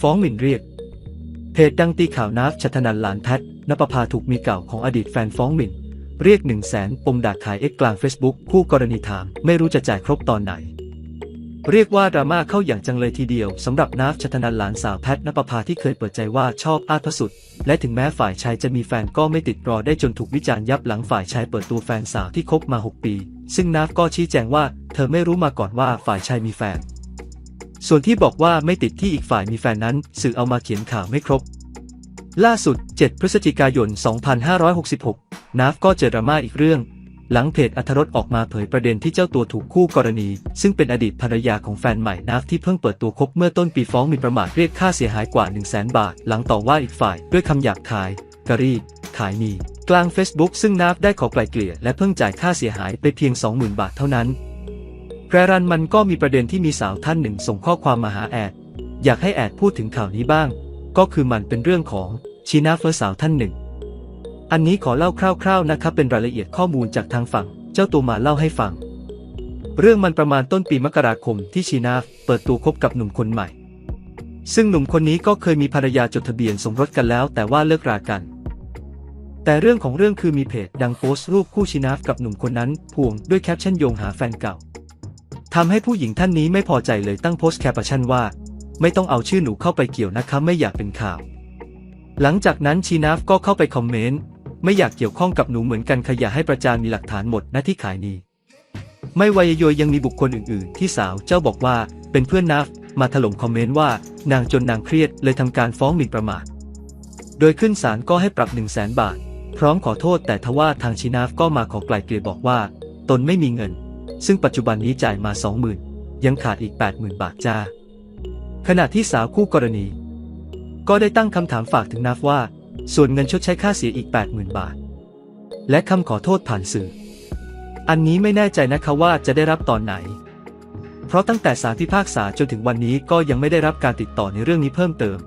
ฟ้องหมิ่นเรียก เพจดังตีข่าวนาฟชัทนันหลานแพทนปภาถูกมีเก่าของอดีตแฟนฟ้องหมิ่น เรียก1 0 0 0 0แสนปมด่าขายเอ็กกลาง Facebook คู่กรณีถาม ไม่รู้จะจ่ายครบตอนไหน เรียกว่าดราม่าเข้าอย่างจังเลยทีเดียวสำหรับนาฟชัทนันหลานสาวแพทนปภาที่เคยเปิดใจว่าชอบอาร์ตพสุด และถึงแม้ฝ่ายชายจะมีแฟนก็ไม่ติดรอได้จนถูกวิจารณ์ยับหลังฝ่ายชายเปิดตัวแฟนสาวที่คบมา 6 ปี ซึ่งนาฟก็ชี้แจงว่า เธอไม่รู้มาก่อนว่าฝ่ายชายมีแฟน ส่วนที่บอกว่าไม่ติดที่อีกฝ่ายมีแฟนนั้น สื่อเอามาเขียนข่าวไม่ครบ ล่าสุด 7 พฤศจิกายน 2566 นาฟก็เจอดราม่าอีกเรื่อง หลังเพจอัธรสออกมาเผยประเด็นที่เจ้าตัวถูกคู่กรณี ซึ่งเป็นอดีตภรรยาของแฟนใหม่นาฟที่เพิ่งเปิดตัวคบเมื่อต้นปีฟ้องหมิ่นประมาทเรียกค่าเสียหายกว่า 1 0 0 0 0แบาท หลังต่อว่าอีกฝ่ายด้วยคำหยาบคายกรีดขายหนีกลาง Facebook ซึ่งนาฟได้ขอไกลเกลี่ยและเพิ่งจ่ายค่าเสียหายไปเพียง 20,000 บาทเท่านั้น แกรรันมันก็มีประเด็นที่มีสาวท่านหนึ่งส่งข้อความมาหาแอด อยากให้แอดพูดถึงข่าวนี้บ้าง ก็คือมันเป็นเรื่องของชีนาเฟอร์สาวท่านหนึ่ง อันนี้ขอเล่าคร่าวๆนะครับเป็นรายละเอียดข้อมูลจากทางฝั่ง เจ้าตัวมาเล่าให้ฟัง เรื่องมันประมาณต้นปีมกราคมที่ชีนาฟเปิดตัวคบกับหนุ่มคนใหม่ ซึ่งหนุ่มคนนี้ก็เคยมีภรรยาจดทะเบียนสมรสกันแล้ว แต่ว่าเลิกรากันแต่เรื่องของเรื่องคือมีเพจดังโพสต์รูปคู่ชีนาฟกับหนุ่มคนนั้นพ่วงด้วยแคปชั่นโยงหาแฟนเก่า ทำให้ผู้หญิงท่านนี้ไม่พอใจเลยตั้งโพสต์แคปชั่นว่า ไม่ต้องเอาชื่อหนูเข้าไปเกี่ยวนะคะไม่อยากเป็นข่าว หลังจากนั้นชีนาฟก็เข้าไปคอมเมนต์ไม่อยากเกี่ยวข้องกับหนูเหมือนกันขยะให้ประจานมีหลักฐานหมดนะที่ขายนี้ไม่วายโยยยังมีบุคคลอื่นๆ ที่สาวเจ้าบอกว่าเป็นเพื่อนนาฟมาถล่มคอมเมนต์ว่า นางจนนางเครียดเลยทำการฟ้องหมิ่นประมาท โดยขึ้นศาลก็ให้ปรับ 1 0 0 0 0แสนบาท พร้อมขอโทษแต่ทว่าทางชีนาฟก็มาขอไกลเกลี่ยบอกว่า ตนไม่มีเงิน ซึ่งปัจจุบันนี้จ่ายมา 20,000 ยังขาดอีก 80,000 บาทจ้า ขณะที่สาวคู่กรณี ก็ได้ตั้งคำถามฝากถึงนาฟว่า ส่วนเงินชดใช้ค่าเสียอีก 80,000 บาท และคำขอโทษผ่านสื่อ อันนี้ไม่แน่ใจนะคะว่าจะได้รับตอนไหน เพราะตั้งแต่สารพิพากษาจนถึงวันนี้ก็ยังไม่ได้รับการติดต่อในเรื่องนี้เพิ่มเติม